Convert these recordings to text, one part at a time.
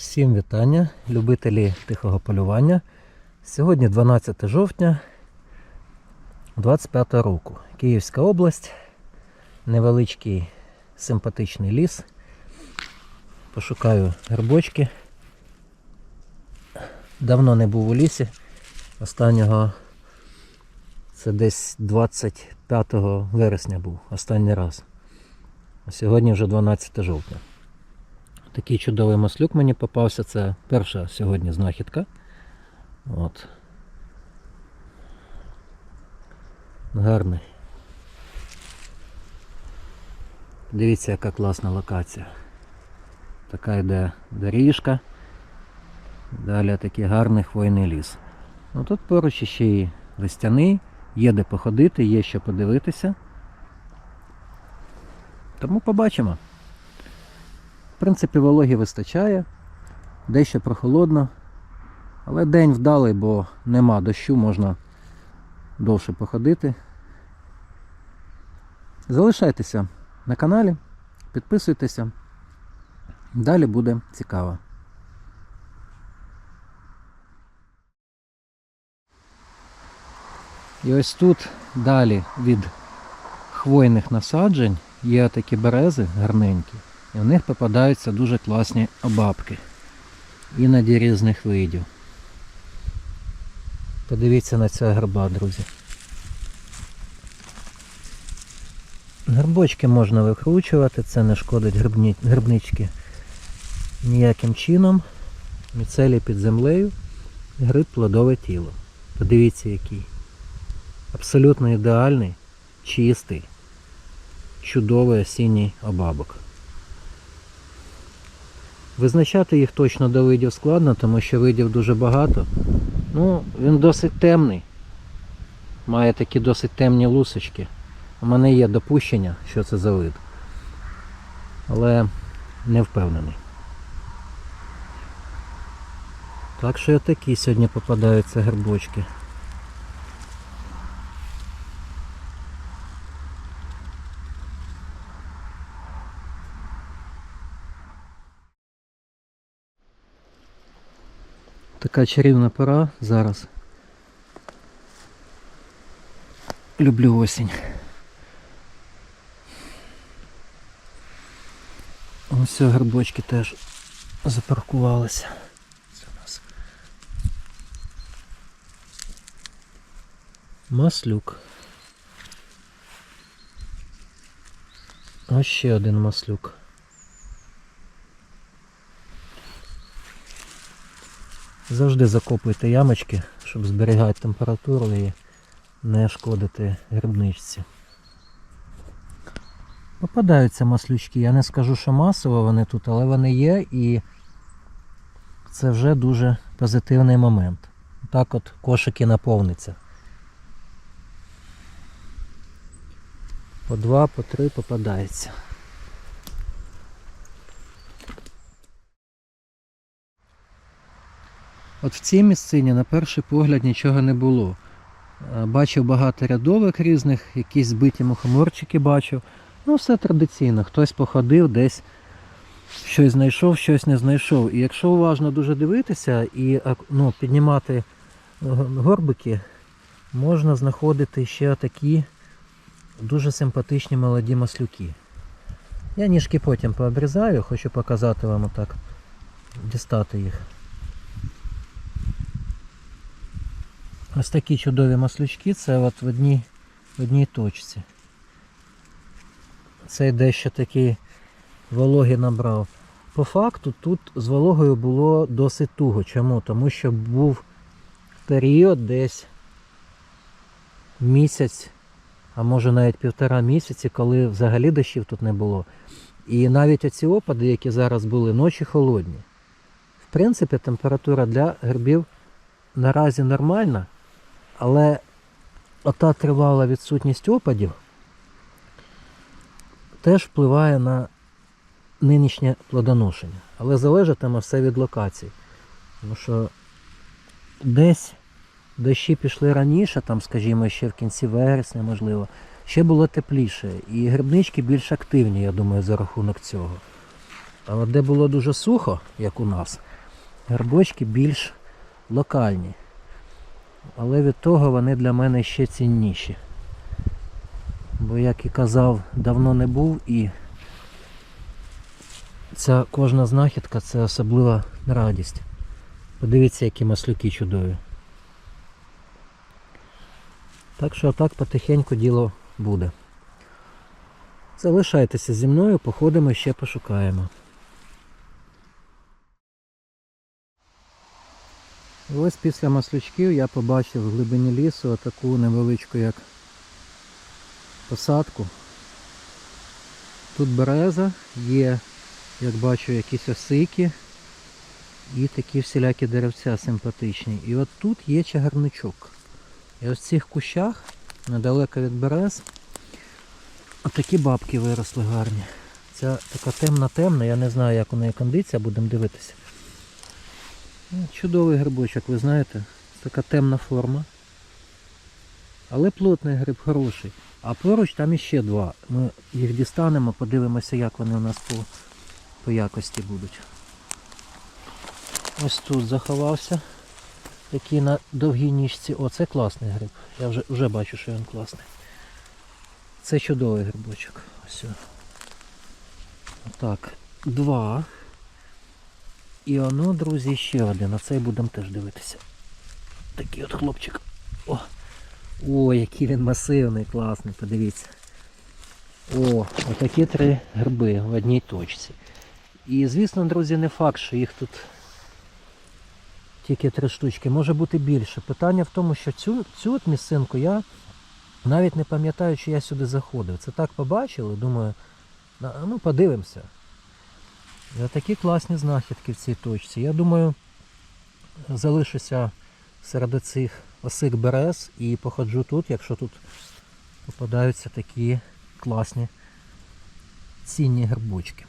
Всім вітання, любителі тихого полювання. Сьогодні 12 жовтня 25 року. Київська область, невеличкий симпатичний ліс. Пошукаю грибочки. Давно не був у лісі. Останнього це десь 25 вересня був останній раз. А сьогодні вже 12 жовтня. Такий чудовий маслюк мені попався. Це перша сьогодні знахідка. От. Гарний. Дивіться, яка класна локація. Така йде доріжка. Далі такий гарний хвойний ліс. Ну тут поруч ще й листяний, є де походити, є що подивитися. Тому побачимо. В принципі, вологі вистачає, дещо прохолодно, але день вдалий, бо нема дощу, можна довше походити. Залишайтеся на каналі, підписуйтеся. Далі буде цікаво. І ось тут далі від хвойних насаджень є такі берези гарненькі. І в них попадаються дуже класні обабки. Іноді різних видів. Подивіться на цього гриба, друзі. Грибочки можна викручувати, це не шкодить грибні... грибнички ніяким чином. Міцелі під землею, гриб плодове тіло. Подивіться який. Абсолютно ідеальний, чистий, чудовий осінній обабок. Визначати їх точно до видів складно, тому що видів дуже багато. Ну, він досить темний. Має такі досить темні лусочки. У мене є допущення, що це за вид. Але не впевнений. Так що такі сьогодні попадаються грибочки. Така чарівна пора зараз. Люблю осінь. Ось грибочки теж запаркувалися. Це у нас маслюк. Ось ще один маслюк. Завжди закопуйте ямочки, щоб зберігати температуру і не шкодити грибничці. Попадаються маслючки. Я не скажу, що масово вони тут, але вони є і це вже дуже позитивний момент. Так от кошики наповниться. По два, по три попадається. От в цій місцині на перший погляд нічого не було. Е, Бачив багато рядових різних, якісь збиті мухоморчики бачив. Ну, все традиційно. Хтось походив, десь щось знайшов, щось не знайшов. І якщо уважно дуже дивитися і ну, піднімати е, горбики, можна знаходити ще такі дуже симпатичні молоді маслюки. Я ніжки потім пообрізаю, хочу показати вам отак, дістати їх. Ось такі чудові маслючки, це от в одній, в одній точці. Цей дещо такий вологи набрав. По факту тут з вологою було досить туго. Чому? Тому що був період десь місяць, а може навіть півтора місяці, коли взагалі дощів тут не було. І навіть оці опади, які зараз були, ночі холодні. В принципі, температура для грибів наразі нормальна, але ота тривала відсутність опадів теж впливає на нинішнє плодоношення. Але залежатиме все від локацій. Тому що десь дощі пішли раніше, там, скажімо, ще в кінці вересня, можливо, ще було тепліше. І грибнички більш активні, я думаю, за рахунок цього. А от де було дуже сухо, як у нас, грибочки більш локальні. Але від того вони для мене ще цінніші. Бо, як і казав, давно не був і ця кожна знахідка це особлива радість. Подивіться, які маслюки чудові. Так що так потихеньку діло буде. Залишайтеся зі мною, походимо ще пошукаємо. Ось після маслючків я побачив в глибині лісу таку невеличку як посадку. Тут береза, є, як бачу, якісь осики і такі всілякі деревця симпатичні. І от тут є чагарничок. І ось в цих кущах, недалеко від берез, отакі бабки виросли гарні. Ця така темна-темна, я не знаю, як у неї кондиція, будемо дивитися. Ну, Чудовий грибочок, ви знаєте, така темна форма. Але плотний гриб хороший. А поруч там іще два. Ми їх дістанемо, подивимося, як вони у нас по, по якості будуть. Ось тут заховався. Такий на довгій ніжці. О, це класний гриб. Я вже, вже бачу, що він класний. Це чудовий грибочок. Ось. о. Так, два. І воно, друзі, ще один. А цей будемо теж дивитися. Такий от хлопчик. О, О, який він масивний, класний, подивіться. О, отакі три гриби в одній точці. І звісно, друзі, не факт, що їх тут тільки три штучки, може бути більше. Питання в тому, що цю, цю от місцинку я навіть не пам'ятаю, чи я сюди заходив. Це так побачили, думаю, ну подивимося. І такі класні знахідки в цій точці. Я думаю, залишуся серед цих осик берез і походжу тут, якщо тут попадаються такі класні цінні грибочки.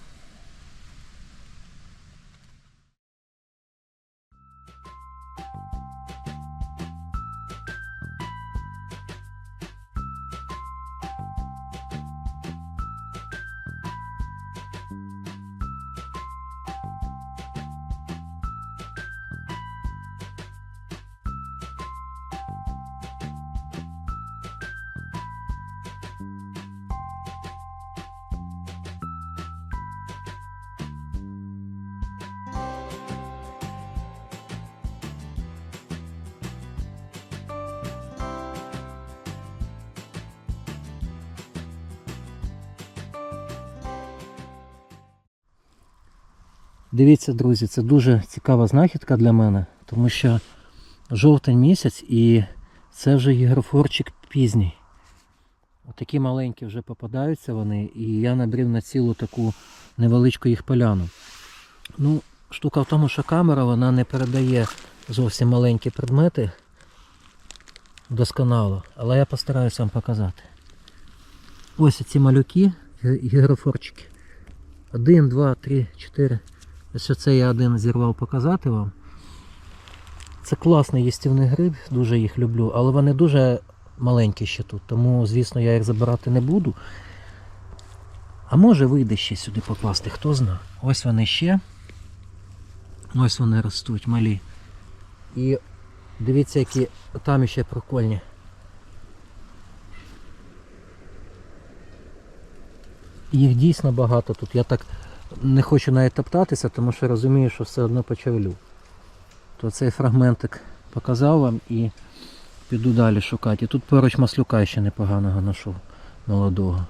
Дивіться, друзі, це дуже цікава знахідка для мене, тому що жовтень місяць і це вже гігрофорчик пізній. Отакі маленькі вже попадаються вони, і я набрів на цілу таку невеличку їх поляну. Ну, штука в тому, що камера вона не передає зовсім маленькі предмети досконало, але я постараюся вам показати. Ось ці малюки, гігрофорчики. Один, два, три, чотири. Ось оце я один зірвав показати вам. Це класний їстівний гриб, дуже їх люблю, але вони дуже маленькі ще тут, тому, звісно, я їх забирати не буду. А може вийде ще сюди покласти, хто знає. Ось вони ще. Ось вони ростуть малі. І дивіться, які там ще прикольні. Їх дійсно багато тут. Я так не хочу навіть топтатися, тому що розумію, що все одно почавлю. То цей фрагментик показав вам і піду далі шукати. І тут поруч маслюка ще непоганого знайшов молодого.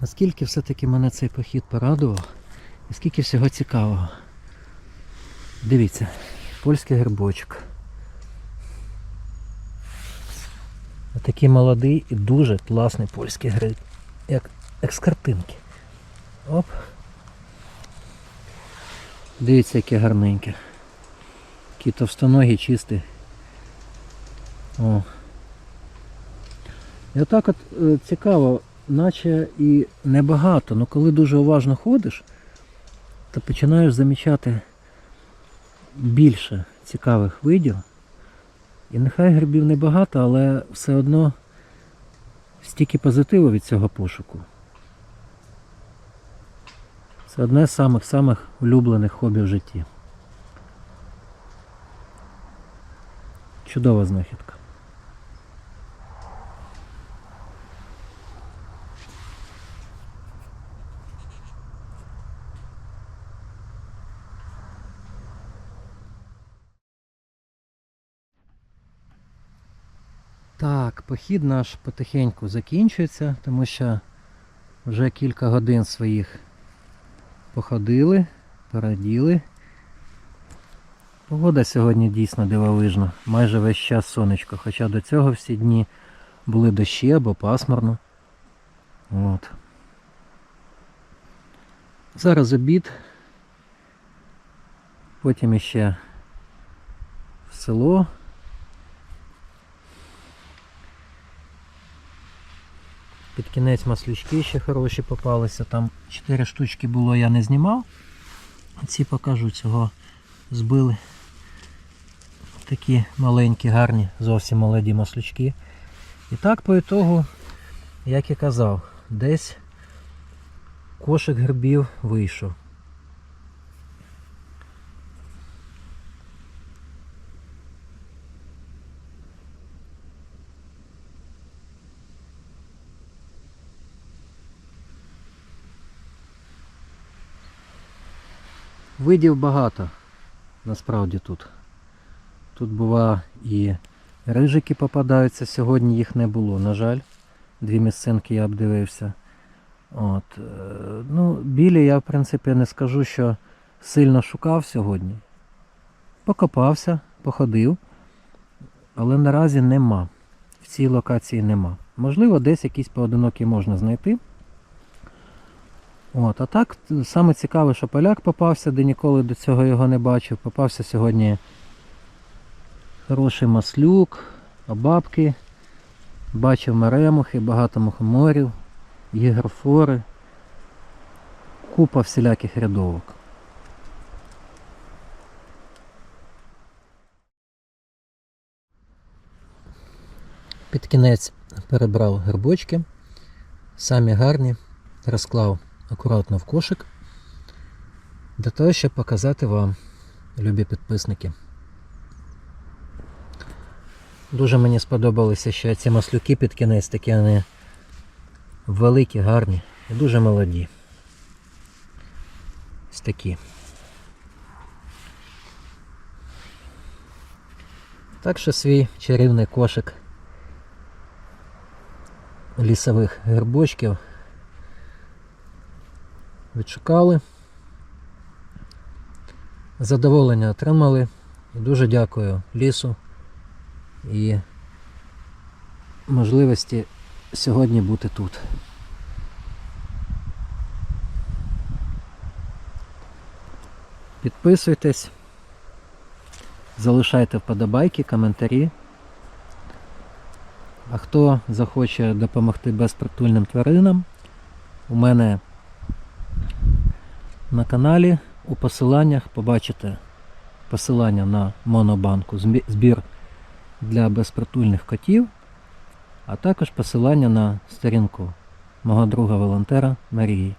Наскільки все-таки мене цей похід порадував, і скільки всього цікавого. Дивіться, польський грибочок. Такий молодий і дуже класний польський гриб. Як, як з картинки. Оп. Дивіться, яке гарненьке. Такий товстоногий, чистий. О. І отак от е, цікаво, наче і небагато, але коли дуже уважно ходиш, то починаєш замічати більше цікавих видів. І нехай грибів небагато, але все одно стільки позитиву від цього пошуку. Це одне з самих-самих улюблених хобі в житті. Чудова знахідка. Так, похід наш потихеньку закінчується, тому що вже кілька годин своїх походили, пораділи. Погода сьогодні дійсно дивовижна. Майже весь час сонечко, хоча до цього всі дні були дощі або пасмурно. От. Зараз обід. Потім іще в село. Кінець маслючки ще хороші попалися. Там 4 штучки було, я не знімав. Ці покажу цього збили. Такі маленькі, гарні, зовсім молоді маслючки. І так по ітогу, як і казав, десь кошик грибів вийшов. Видів багато насправді тут. Тут бува і рижики попадаються, сьогодні їх не було, на жаль. Дві місцинки я обдивився. От. е, Ну, білі я в принципі не скажу, що сильно шукав сьогодні. Покопався, походив, але наразі нема. В цій локації нема. Можливо, десь якісь поодинокі можна знайти. От, а так, саме цікаве, що поляк попався, де ніколи до цього його не бачив. Попався сьогодні хороший маслюк, бабки. Бачив меремухи, багато мухоморів, гігрофори, купа всіляких рядовок. Під кінець перебрав грибочки, самі гарні, розклав акуратно в кошик, для того, щоб показати вам, любі підписники. Дуже мені сподобалися ще ці маслюки під кінець, такі вони великі, гарні і дуже молоді. Ось такі. Так що свій чарівний кошик лісових грибочків відшукали. Задоволення отримали. І дуже дякую лісу і можливості сьогодні бути тут. Підписуйтесь, залишайте вподобайки, коментарі. А хто захоче допомогти безпритульним тваринам, у мене на каналі у посиланнях побачите посилання на монобанку збір для безпритульних котів, а також посилання на сторінку мого друга волонтера Марії.